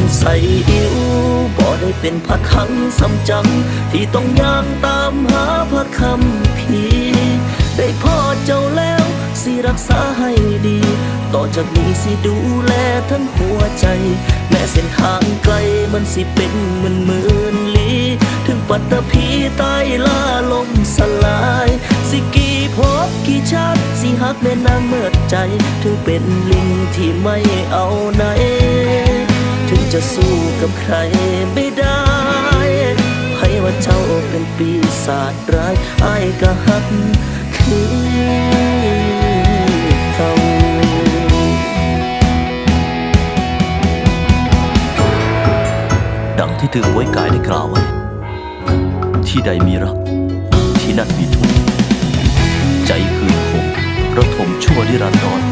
คนใส่อิวบ่ได้เป็นพระคังสำจัง ที่ต้องย่างตามหาพระคำพีได้พ่อเจ้าแล้วสิรักษาให้ดี ต่อจากนี้สิดูแลทั้งหัวใจ แม้เส้นทางไกลมันสิเป็นหมื่นหมื่นลี้ถึงปัตตภีใต้ล่าลมสลาย สิกี่พบกี่ชาติ สิหักแม่นางเมิดใจ ถึงเป็นลิงที่ไม่เอาไหน จะสู้กับใครไม่ได้ ให้ว่าเจ้าเป็นปีศาจร้ายไอ้ก็หักคือเขาดังที่ถึงไว้กายได้กล่าวไว้ ที่ใดมีรัก ที่นั่นมีทุกข์ใจคือคงระทมชั่วนิรันดร